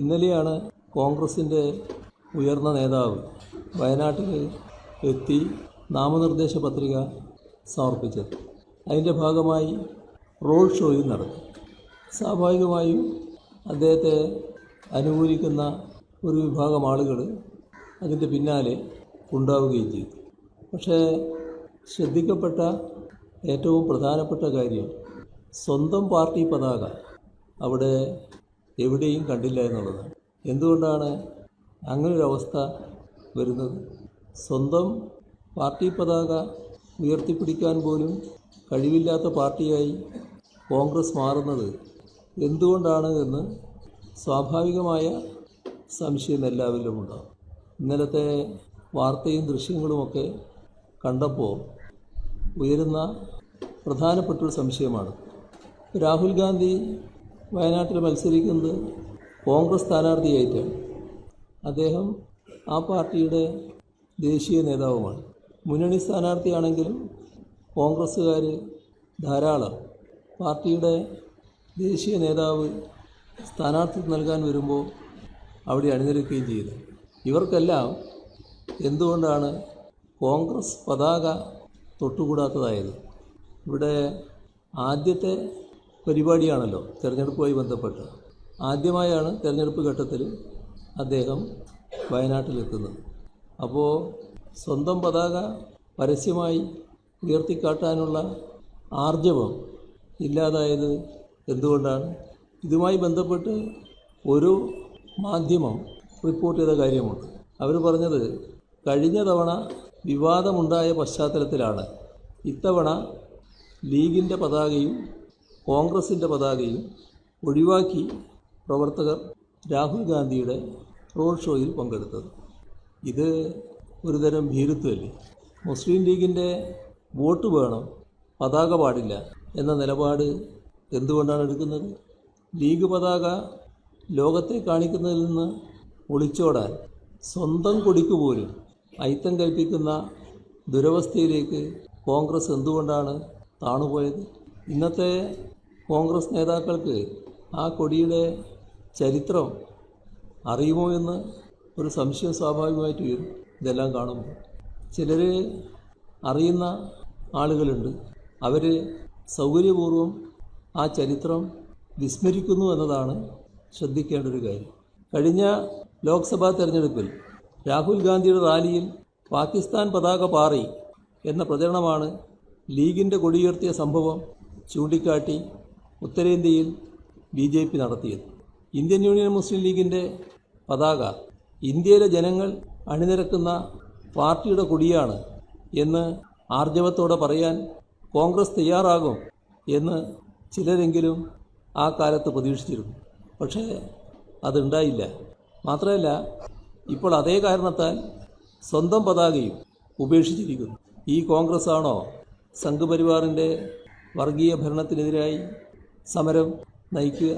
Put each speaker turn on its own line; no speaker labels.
ഇന്നലെയാണ് കോൺഗ്രസിന്റെ ഉയർന്ന നേതാവ് വയനാട്ടിൽ എത്തി നാമനിർദ്ദേശ പത്രിക സമർപ്പിച്ചത്. അതിന്റെ ഭാഗമായി റോഡ് ഷോയും നടത്തി സ്വാഭാവികമായും അദ്ദേഹത്തെ അനുകൂലിക്കുന്ന ഒരു വിഭാഗം ആളുകൾ അതിന്റെ പിന്നാലെ ഉണ്ടാവുകയും ചെയ്തു. പക്ഷേ ശ്രദ്ധിക്കപ്പെട്ട ഏറ്റവും പ്രധാനപ്പെട്ട കാര്യം സ്വന്തം പാർട്ടി പതാക അവിടെ എവിടെയും കണ്ടില്ല എന്നുള്ളത്. എന്തുകൊണ്ടാണ് അങ്ങനൊരവസ്ഥ വരുന്നത്? സ്വന്തം പാർട്ടി പതാക ഉയർത്തിപ്പിടിക്കാൻ പോലും കഴിവില്ലാത്ത പാർട്ടിയായി കോൺഗ്രസ് മാറുന്നത് എന്തുകൊണ്ടാണ് എന്ന് സ്വാഭാവികമായ സംശയം എല്ലാവരിലും ഉണ്ടാകും ഇന്നലത്തെ വാർത്തയും ദൃശ്യങ്ങളുമൊക്കെ കണ്ടപ്പോൾ ഉയരുന്ന പ്രധാനപ്പെട്ടൊരു സംശയമാണ്. രാഹുൽ ഗാന്ധി വയനാട്ടിൽ മത്സരിക്കുന്നത് കോൺഗ്രസ് സ്ഥാനാർത്ഥിയായിട്ടാണ് അദ്ദേഹം ആ പാർട്ടിയുടെ ദേശീയ നേതാവുമാണ്. മുന്നണി സ്ഥാനാർത്ഥിയാണെങ്കിലും കോൺഗ്രസ്സുകാർ ധാരാളം പാർട്ടിയുടെ ദേശീയ നേതാവ് സ്ഥാനാർത്ഥി നൽകാൻ വരുമ്പോൾ അവിടെ അണിനിരക്കുകയും ചെയ്തു. ഇവർക്കെല്ലാം എന്തുകൊണ്ടാണ് കോൺഗ്രസ് പതാക തൊട്ടുകൂടാത്തതായത്? ഇവിടെ ആദ്യത്തെ പരിപാടിയാണല്ലോ തിരഞ്ഞെടുപ്പുമായി ബന്ധപ്പെട്ട്. ആദ്യമായാണ് തിരഞ്ഞെടുപ്പ് ഘട്ടത്തിൽ അദ്ദേഹം വയനാട്ടിലെത്തുന്നത്. അപ്പോൾ സ്വന്തം പതാക പരസ്യമായി ഉയർത്തിക്കാട്ടാനുള്ള ആർജവം ഇല്ലാതായത് എന്തുകൊണ്ടാണ്? ഇതുമായി ബന്ധപ്പെട്ട് ഒരു മാധ്യമം റിപ്പോർട്ട് ചെയ്ത കാര്യമുണ്ട്. അവർ പറഞ്ഞത് കഴിഞ്ഞ തവണ വിവാദമുണ്ടായ പശ്ചാത്തലത്തിലാണ്. ഇത്തവണ ലീഗിന്റെ പതാകയും കോൺഗ്രസിന്റെ പതാകയും ഒഴിവാക്കി പ്രവർത്തകർ രാഹുൽ ഗാന്ധിയുടെ റോഡ് ഷോയിൽ പങ്കെടുത്തത്. ഇത് ഒരുതരം ഭീരുത്വമല്ലേ? മുസ്ലിം ലീഗിന്റെ വോട്ട് വേണം പതാക പാടില്ല എന്ന നിലപാട് എന്തുകൊണ്ടാണ് എടുക്കുന്നത്? ലീഗ് പതാക ലോകത്തെ കാണിക്കുന്നതിൽ നിന്ന് ഒളിച്ചോടാൻ സ്വന്തം കൊടിക്ക് പോലും അയിത്തം കൽപ്പിക്കുന്ന ദുരവസ്ഥയിലേക്ക് കോൺഗ്രസ് എന്തുകൊണ്ടാണ് താണുപോയത്? ഇന്നത്തെ കോൺഗ്രസ് നേതാക്കൾക്ക് ആ കൊടിയുടെ ചരിത്രം അറിയുമോ എന്ന് ഒരു സംശയം സ്വാഭാവികമായിട്ട് വരും. ഇതെല്ലാം കാണുമ്പോൾ ചിലർ അറിയുന്ന ആളുകളുണ്ട്. അവർ സൗകര്യപൂർവം ആ ചരിത്രം വിസ്മരിക്കുന്നു എന്നതാണ് ശ്രദ്ധിക്കേണ്ട ഒരു കാര്യം. കഴിഞ്ഞ ലോക്സഭാ തെരഞ്ഞെടുപ്പിൽ രാഹുൽ ഗാന്ധിയുടെ റാലിയിൽ പാകിസ്ഥാൻ പതാക പാറി എന്ന പ്രചരണമാണ് ലീഗിന്റെ കൊടിയുയർത്തിയ സംഭവം ചൂണ്ടിക്കാട്ടി ഉത്തരേന്ത്യയിൽ ബി ജെ പി നടത്തിയത്. ഇന്ത്യൻ യൂണിയൻ മുസ്ലിം ലീഗിന്റെ പതാക ഇന്ത്യയിലെ ജനങ്ങൾ അണിനിരക്കുന്ന പാർട്ടിയുടെ കൊടിയാണ് എന്ന് ആർജവത്തോടെ പറയാൻ കോൺഗ്രസ് തയ്യാറാകും എന്ന് ചിലരെങ്കിലും ആ കാലത്ത് പ്രതീക്ഷിച്ചിരുന്നു. പക്ഷേ അതുണ്ടായില്ല. മാത്രമല്ല ഇപ്പോൾ അതേ കാരണത്താൽ സ്വന്തം പതാകയും ഉപേക്ഷിച്ചിരിക്കുന്നു. ഈ കോൺഗ്രസ് ആണോ സംഘപരിവാറിന്റെ വർഗീയ ഭരണത്തിനെതിരായി സമരം നയിക്കുക.